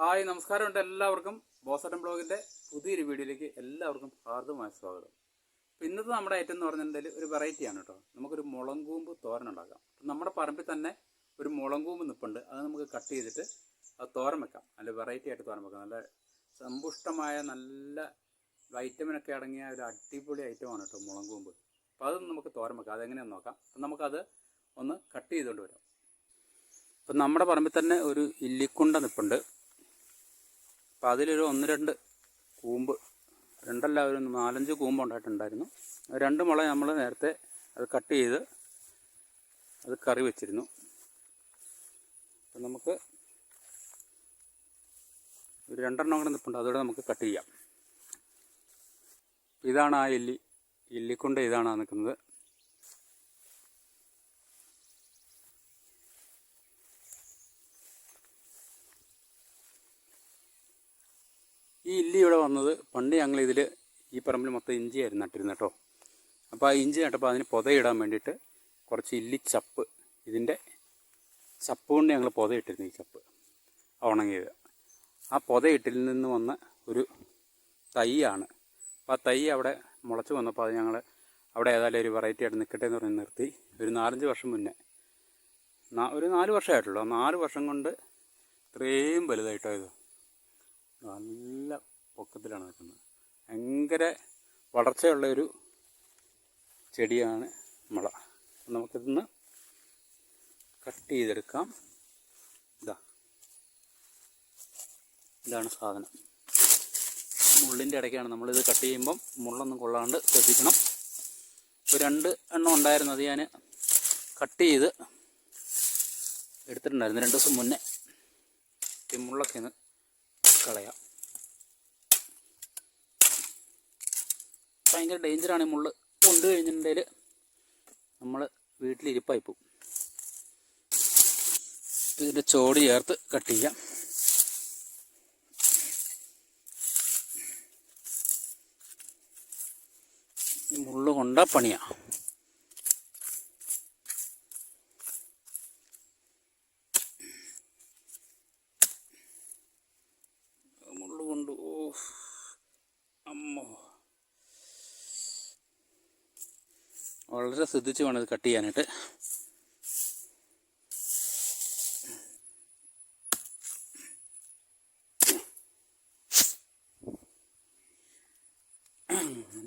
Hi നമസ്കാരമുണ്ട് എല്ലാവർക്കും. ബോസട്ടൻ ബ്ലോഗിന്റെ പുതിയൊരു വീഡിയോയിലേക്ക് എല്ലാവർക്കും ഹാർദമായ സ്വാഗതം. അപ്പോൾ ഇന്നത്തെ നമ്മുടെ ഐറ്റം എന്ന് പറഞ്ഞിട്ടുണ്ടെങ്കിൽ ഒരു വെറൈറ്റിയാണ് കേട്ടോ. നമുക്കൊരു മുളങ്കൂമ്പ് തോരൻ ഉണ്ടാക്കാം. നമ്മുടെ പറമ്പിൽ തന്നെ ഒരു മുളങ്കൂമ്പ് നിൽപ്പുണ്ട് അത് നമുക്ക് കട്ട് ചെയ്തിട്ട് അത് തോരൻ വെക്കാം. നല്ല വെറൈറ്റി ആയിട്ട് തോരൻ വെക്കാം. നല്ല സമ്പുഷ്ടമായ നല്ല വൈറ്റമിനൊക്കെ അടങ്ങിയ ഒരു അടിപൊളി ഐറ്റമാണ് കേട്ടോ മുളങ്കൂമ്പ്. അപ്പോൾ അതൊന്ന് നമുക്ക് തോരൻ വെക്കാം. അതെങ്ങനെയാണെന്ന് നോക്കാം. അപ്പം നമുക്കത് ഒന്ന് കട്ട് ചെയ്തുകൊണ്ട് വരാം. അപ്പം നമ്മുടെ പറമ്പിൽ തന്നെ ഒരു ഇല്ലിക്കുണ്ട നിൽപ്പുണ്ട് അപ്പോൾ അതിലൊരു ഒന്ന് രണ്ട് കൂമ്പ് രണ്ടല്ല ഒരു നാലഞ്ച് കൂമ്പ് ഉണ്ടായിട്ടുണ്ടായിരുന്നു. രണ്ട് മുള നമ്മൾ നേരത്തെ അത് കട്ട് ചെയ്ത് അത് കറി വെച്ചിരുന്നു. അപ്പം നമുക്ക് ഒരു രണ്ടെണ്ണം കൂടെ നിൽപ്പുണ്ട് അതോടെ നമുക്ക് കട്ട് ചെയ്യാം. ഇതാണ് ആ എല്ലി എല്ലിക്കൊണ്ട് ഇതാണ് നിൽക്കുന്നത് ഈ ഇല്ലി ഇവിടെ വന്നത് പണ്ട് ഞങ്ങൾ ഇതിൽ ഈ പറമ്പിൽ മൊത്തം ഇഞ്ചിയായിരുന്നു നട്ടിരുന്നത് കേട്ടോ അപ്പോൾ ആ ഇഞ്ചി നട്ടപ്പോൾ അതിന് പുതയിടാൻ വേണ്ടിയിട്ട് കുറച്ച് ഇല്ലി ചപ്പ് ഇതിന്റെ ചപ്പ് കൊണ്ട് ഞങ്ങൾ പുതയിട്ടിരുന്നു ഈ ചപ്പ് ഉണങ്ങിയത്. ആ പുതയിട്ടിൽ നിന്ന് വന്ന ഒരു തൈയാണ്. അപ്പോൾ ആ തൈ അവിടെ മുളച്ച് വന്നപ്പോൾ അത് ഞങ്ങൾ അവിടെ ഏതായാലും ഒരു വെറൈറ്റി ആയിട്ട് നിൽക്കട്ടെ എന്ന് പറഞ്ഞ് നിർത്തി. ഒരു നാലഞ്ച് വർഷം മുന്നേ. ഒരു നാല് വർഷമായിട്ടുള്ളൂ നാല് വർഷം കൊണ്ട് ഇത്രയും വലുതായിട്ടോ ഇത് നല്ല പൊക്കത്തിലാണ് നിൽക്കുന്നത്. ഭയങ്കര വളർച്ചയുള്ള ഒരു ചെടിയാണ് മുള. നമുക്കിതൊന്ന് കട്ട് ചെയ്തെടുക്കാം. ഇതാ. ഇതാണ് സാധനം. മുള്ളിന്റെ ഇടയ്ക്കാണ് നമ്മളിത് കട്ട് ചെയ്യുമ്പം മുള്ളൊന്നും കൊള്ളാണ്ട് ശ്രദ്ധിക്കണം. ഇപ്പോൾ രണ്ട് എണ്ണം ഉണ്ടായിരുന്നു അത് ഞാൻ കട്ട് ചെയ്ത് എടുത്തിട്ടുണ്ടായിരുന്നു. രണ്ട് ദിവസം മുന്നേ ഈ മുള്ളൊക്കെ കളയാം. ഭയങ്കര ഡേഞ്ചറാണ് ഈ മുള്ള്. കൊണ്ടു കഴിഞ്ഞിട്ടുണ്ടെങ്കിൽ നമ്മൾ വീട്ടിലിരിപ്പായി പോകും ഇതിന്റെ ചോട് ചേർത്ത് കട്ട് ചെയ്യാം. മുള്ള് കൊണ്ടാ പണിയാ. വളരെ ശ്രദ്ധിച്ച് വേണം ഇത് കട്ട് ചെയ്യാനായിട്ട്.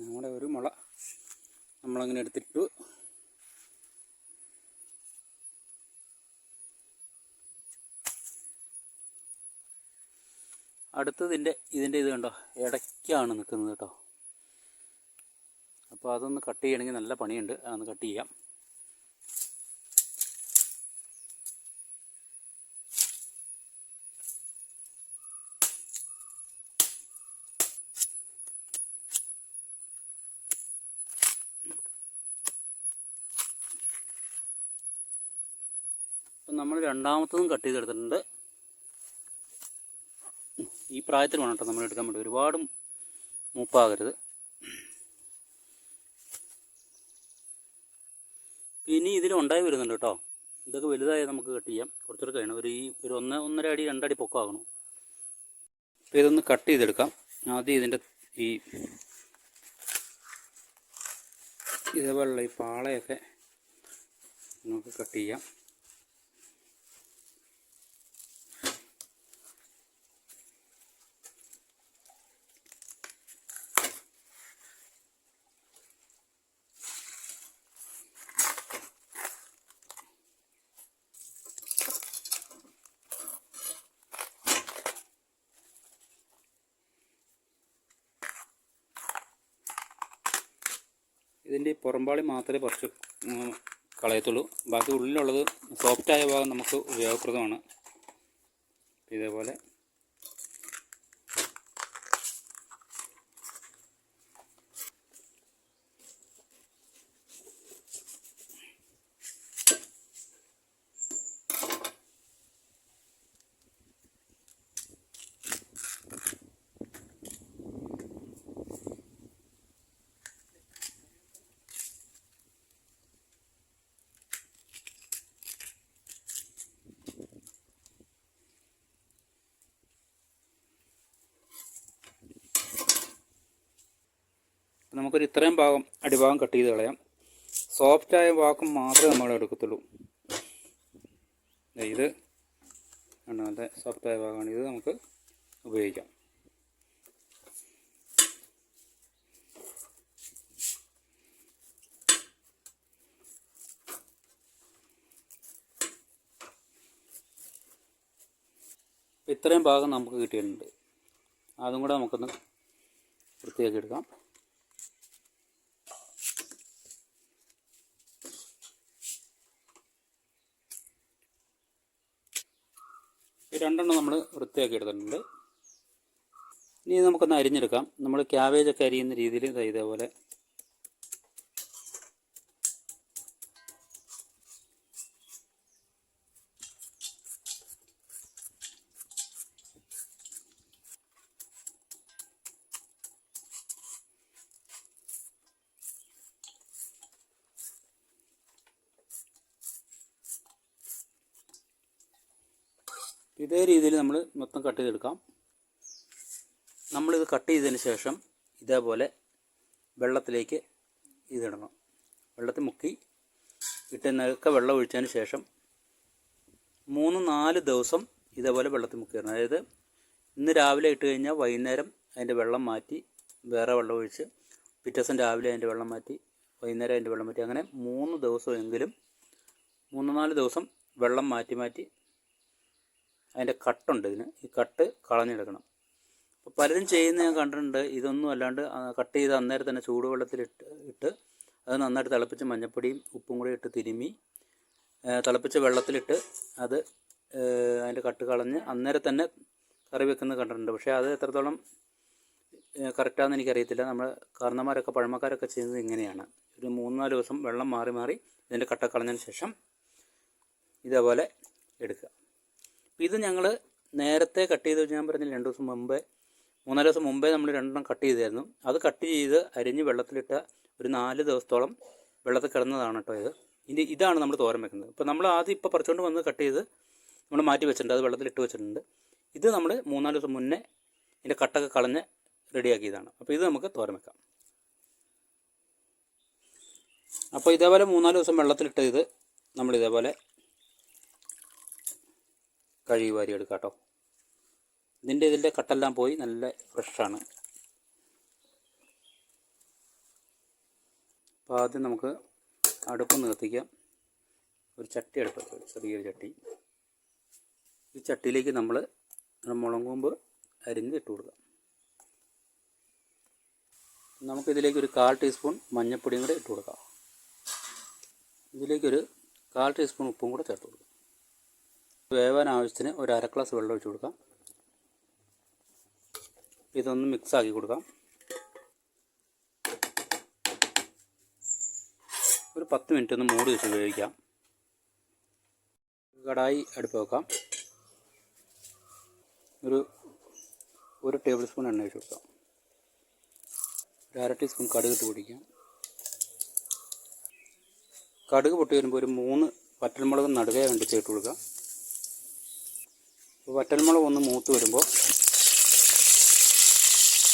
നമ്മുടെ ഒരു മുള നമ്മളങ്ങനെ എടുത്തിട്ടു. അടുത്തതിന്റെ ഇതിന്റെ ഇത് കണ്ടോ? ഇടയ്ക്കാണ് നിൽക്കുന്നത് കേട്ടോ. അപ്പോൾ അതൊന്ന് കട്ട് ചെയ്യണമെങ്കിൽ നല്ല പണിയുണ്ട്. അതൊന്ന് കട്ട് ചെയ്യാം. നമ്മൾ രണ്ടാമത്തതും കട്ട് ചെയ്തെടുത്തിട്ടുണ്ട്. ഈ പ്രായത്തിൽ വേണം കേട്ടോ നമ്മൾ എടുക്കാൻ വേണ്ടി. ഒരുപാട് മൂപ്പാകരുത്. ഇനി ഇതിൽ ഉണ്ടായി വരുന്നുണ്ട് കേട്ടോ. ഇതൊക്കെ വലുതായി നമുക്ക് കട്ട് ചെയ്യാം. കുറച്ചുകൂടെ കഴിയണം. ഒരു ഈ ഒരു ഒന്ന് ഒന്നര അടി രണ്ടടി പൊക്കമാകണം. അപ്പോൾ ഇതൊന്ന് കട്ട് ചെയ്തെടുക്കാം. ആദ്യം ഇതിന്റെ ഈ ഇതേപോലുള്ള ഈ പാളയൊക്കെ നമുക്ക് കട്ട് ചെയ്യാം. ഇതിന്റെ പുറംപാളി മാത്രമേ പറിച്ച് കളയത്തുള്ളൂ. ബാക്കി ഉള്ളിലുള്ളത് സോഫ്റ്റായ ഭാഗം നമുക്ക് ഉപയോഗപ്രദമാണ്. ഇതേപോലെ നമുക്കൊരു ഇത്രയും ഭാഗം അടിഭാഗം കട്ട് ചെയ്ത് കളയാം. സോഫ്റ്റായ ഭാഗം മാത്രമേ നമ്മൾ എടുക്കത്തുള്ളൂ. ഇത് നല്ല സോഫ്റ്റായ ഭാഗമാണ്. ഇത് നമുക്ക് ഉപയോഗിക്കാം. ഇത്രയും ഭാഗം നമുക്ക് കിട്ടിയിട്ടുണ്ട്. അതും കൂടെ നമുക്കൊന്ന് വൃത്തിയാക്കി എടുക്കാം. രണ്ടെണ്ണം നമ്മൾ വൃത്തിയാക്കി എടുത്തിട്ടുണ്ട്. ഇനി നമുക്കൊന്ന് അരിഞ്ഞെടുക്കാം. നമ്മൾ ക്യാബേജൊക്കെ അരിയുന്ന രീതിയിൽ ഇതേപോലെ ഇതേ രീതിയിൽ നമ്മൾ മൊത്തം കട്ട് ചെയ്തെടുക്കാം. നമ്മളിത് കട്ട് ചെയ്തതിന് ശേഷം ഇതേപോലെ വെള്ളത്തിലേക്ക് ഇതിടണം. വെള്ളത്തിൽ മുക്കി ഇട്ട് നെരുക്ക വെള്ളം ഒഴിച്ചതിന് ശേഷം മൂന്ന് നാല് ദിവസം ഇതേപോലെ വെള്ളത്തിൽ മുക്കിയിടണം. അതായത് ഇന്ന് രാവിലെ ഇട്ട് കഴിഞ്ഞാൽ വൈകുന്നേരം അതിന്റെ വെള്ളം മാറ്റി വേറെ വെള്ളം ഒഴിച്ച് പിറ്റേ ദിവസം രാവിലെ അതിന്റെ വെള്ളം മാറ്റി വൈകുന്നേരം അതിന്റെ വെള്ളം മാറ്റി അങ്ങനെ മൂന്ന് ദിവസമെങ്കിലും മൂന്ന് നാല് ദിവസം വെള്ളം മാറ്റി മാറ്റി അതിന്റെ കട്ടുണ്ട് ഇതിന്. ഈ കട്ട് കളഞ്ഞെടുക്കണം. അപ്പോൾ പലരും ചെയ്യുന്ന ഞാൻ കണ്ടിട്ടുണ്ട്. ഇതൊന്നും അല്ലാണ്ട് കട്ട് ചെയ്ത് അന്നേരം തന്നെ ചൂടുവെള്ളത്തിൽ ഇട്ട് ഇട്ട് അത് നന്നായിട്ട് തിളപ്പിച്ച് മഞ്ഞപ്പൊടിയും ഉപ്പും കൂടി ഇട്ട് തിരുമ്മി തിളപ്പിച്ച് വെള്ളത്തിലിട്ട് അത് അതിന്റെ കട്ട് കളഞ്ഞ് അന്നേരം തന്നെ കറി വെക്കുന്നത് കണ്ടിട്ടുണ്ട്. പക്ഷേ അത് എത്രത്തോളം കറക്റ്റാണെന്ന് എനിക്കറിയത്തില്ല. നമ്മൾ കാരണന്മാരൊക്കെ പഴമക്കാരൊക്കെ ചെയ്യുന്നത് ഇങ്ങനെയാണ്. ഒരു മൂന്ന് നാല് ദിവസം വെള്ളം മാറി മാറി ഇതിന്റെ കട്ട കളഞ്ഞതിന് ശേഷം ഇതേപോലെ എടുക്കുക. ഇത് ഞങ്ങൾ നേരത്തെ കട്ട് ചെയ്ത് ഞാൻ പറഞ്ഞ രണ്ട് ദിവസം മുമ്പേ മൂന്നര ദിവസം മുമ്പേ നമ്മൾ രണ്ടെണ്ണം കട്ട് ചെയ്തായിരുന്നു. അത് കട്ട് ചെയ്ത് അരിഞ്ഞ് വെള്ളത്തിലിട്ട ഒരു നാല് ദിവസത്തോളം വെള്ളത്തിൽ കിടന്നതാണ് കേട്ടോ ഇത്. ഇനി ഇതാണ് നമ്മൾ തോരൻ വെക്കുന്നത്. ഇപ്പോൾ നമ്മൾ ആദ്യം ഇപ്പോൾ പറിച്ചുകൊണ്ട് വന്ന് കട്ട് ചെയ്ത് നമ്മൾ മാറ്റി വെച്ചിട്ടുണ്ട് അത് വെള്ളത്തിലിട്ട് വെച്ചിട്ടുണ്ട്. ഇത് നമ്മൾ മൂന്നാൽ ദിവസം മുന്നേ ഇതിന്റെ കട്ടൊക്കെ കളഞ്ഞ് റെഡിയാക്കിയതാണ്. അപ്പോൾ ഇത് നമുക്ക് തോരൻ വെക്കാം. അപ്പോൾ ഇതേപോലെ മൂന്നാൽ ദിവസം വെള്ളത്തിലിട്ട് ഇത് നമ്മൾ ഇതേപോലെ കഴുകി വാരി എടുക്കാം കേട്ടോ ഇതിന്റെ ഇതിന്റെ കട്ടെല്ലാം പോയി നല്ല ഫ്രഷാണ്. അപ്പോൾ ആദ്യം നമുക്ക് അടുപ്പ് നിർത്തിക്കാം ഒരു ചട്ടി എടുത്തു ചെറിയൊരു ചട്ടി. ഈ ചട്ടിയിലേക്ക് നമ്മൾ മുളങ്കൂമ്പ് അരിഞ്ഞ് ഇട്ട് കൊടുക്കാം. നമുക്കിതിലേക്ക് ഒരു കാൽ ടീസ്പൂൺ മഞ്ഞൾപ്പൊടിയും കൂടെ ഇട്ട് കൊടുക്കാം. ഇതിലേക്കൊരു കാൽ ടീസ്പൂൺ ഉപ്പും കൂടെ ചേർത്ത് കൊടുക്കാം. വേവാൻ ആവശ്യത്തിന് ഒരു അര ഗ്ലാസ് വെള്ളം ഒഴിച്ച് കൊടുക്കാം. ഇതൊന്ന് മിക്സ് ആക്കി കൊടുക്കാം. ഒരു പത്ത് മിനിറ്റ് ഒന്ന് മൂടി വെച്ച് ഉപയോഗിക്കാം കടായി അടുപ്പ് വെക്കാം. ഒരു ഒരു ടേബിൾ സ്പൂൺ എണ്ണ ഒഴിച്ച് കൊടുക്കാം. ഒരു അര ടീസ്പൂൺ കടുക് ഇട്ട് പൊടിക്കാം. കടുക് പൊട്ടി വരുമ്പോൾ ഒരു മൂന്ന് വറ്റൽമുളക് നടുകയാണ് വേണ്ടി ഇട്ട് കൊടുക്കാം. വറ്റൽമുളക് ഒന്ന് മൂത്ത് വരുമ്പോൾ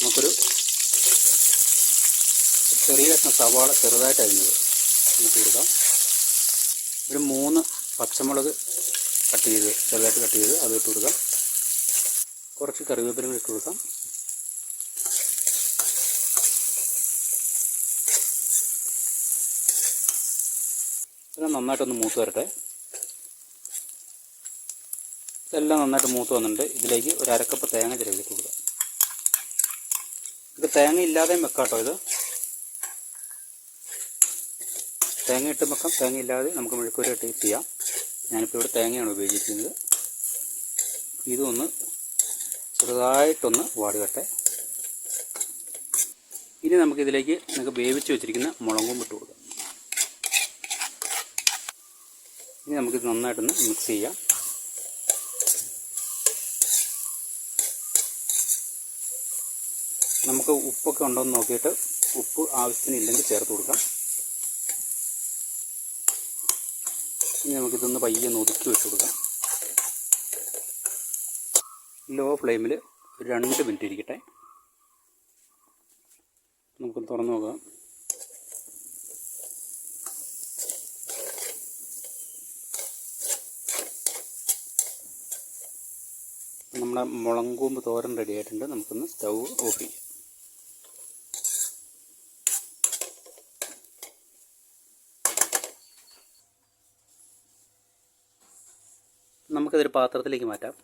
നമുക്കൊരു ചെറിയ കഷ്ണം സവാള ചെറുതായിട്ട് അരിഞ്ഞത് നമുക്ക് കൊടുക്കാം ഒരു മൂന്ന് പച്ചമുളക് കട്ട് ചെയ്ത് ചെറുതായിട്ട് കട്ട് ചെയ്ത് അത് ഇട്ട് കൊടുക്കാം കുറച്ച് കറിവേപ്പിലും ഇട്ട് കൊടുക്കാം. നന്നായിട്ടൊന്ന് മൂത്ത് വരട്ടെ. ഇതെല്ലാം നന്നായിട്ട് മൂത്ത് വന്നിട്ടുണ്ട്. ഇതിലേക്ക് ഒരു അരക്കപ്പ് തേങ്ങ ചിരകി കൊടുക്കുക ഇത് തേങ്ങ ഇല്ലാതെയും വെക്കാം കേട്ടോ ഇത്. തേങ്ങ ഇട്ട് വെക്കാം. തേങ്ങ ഇല്ലാതെ നമുക്ക് മെഴുക്കൂര ഇട്ട് ചെയ്യാം. ഞാനിപ്പോൾ ഇവിടെ തേങ്ങയാണ് ഉപയോഗിച്ചിരിക്കുന്നത്. ഇതൊന്ന് ചെറുതായിട്ടൊന്ന് വാടി ഇനി നമുക്കിതിലേക്ക് നമുക്ക് വേവിച്ച് വെച്ചിരിക്കുന്ന മുളകും ഇട്ട് കൊടുക്കാം. ഇനി നമുക്കിത് നന്നായിട്ടൊന്ന് മിക്സ് ചെയ്യാം. നമുക്ക് ഉപ്പൊക്കെ ഉണ്ടോ എന്ന് നോക്കിയിട്ട് ഉപ്പ് ആവശ്യത്തിന് ഇല്ലെങ്കിൽ ചേർത്ത് കൊടുക്കാം. ഇനി നമുക്കിതൊന്ന് പയ്യെ ഒന്ന് ഒതുക്കി വെച്ച് കൊടുക്കാം. ലോ ഫ്ലെയിമിൽ രണ്ട് മിനിറ്റ് ഇരിക്കട്ടെ. നമുക്ക് തുറന്നു നോക്കാം. നമ്മുടെ മുളങ്കൂമ്പ് തോരൻ റെഡി ആയിട്ടുണ്ട്. നമുക്കൊന്ന് സ്റ്റൗ ഓഫ് ചെയ്യാം. നമുക്കിതൊരു പാത്രത്തിലേക്ക് മാറ്റാം.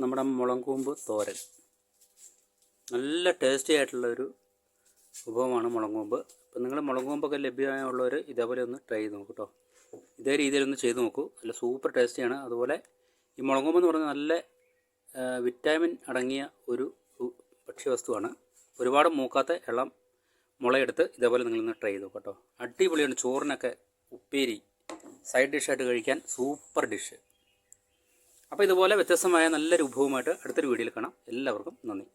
നമ്മുടെ മുളങ്കൂമ്പ് തോരൻ. നല്ല ടേസ്റ്റി ആയിട്ടുള്ള ഒരു വിഭവമാണ് മുളങ്കൂമ്പ്. അപ്പം നിങ്ങൾ മുളങ്കൂമ്പൊക്കെ ലഭ്യമായുള്ളവർ ഇതേപോലെ ഒന്ന് ട്രൈ ചെയ്ത് നോക്കൂ കേട്ടോ ഇതേ രീതിയിലൊന്ന് ചെയ്ത് നോക്കൂ. നല്ല സൂപ്പർ ടേസ്റ്റിയാണ് അതുപോലെ ഈ മുളങ്കൊമ്പ് എന്ന് പറഞ്ഞാൽ നല്ല വിറ്റാമിൻ അടങ്ങിയ ഒരു ഭക്ഷ്യവസ്തുവാണ്. ഒരുപാട് മൂക്കാത്ത ഇളം മുളയെടുത്ത് ഇതേപോലെ നിങ്ങളൊന്ന് ട്രൈ ചെയ്ത് കേട്ടോ അടിപൊളിയാണ് ചോറിനൊക്കെ ഉപ്പേരി. സൈഡ് ഡിഷായിട്ട് കഴിക്കാൻ സൂപ്പർ ഡിഷ്. അപ്പോൾ ഇതുപോലെ വ്യത്യസ്തമായ നല്ല വിഭവമായിട്ട് അടുത്തൊരു വീഡിയോയിൽ കാണാം. എല്ലാവർക്കും നന്ദി.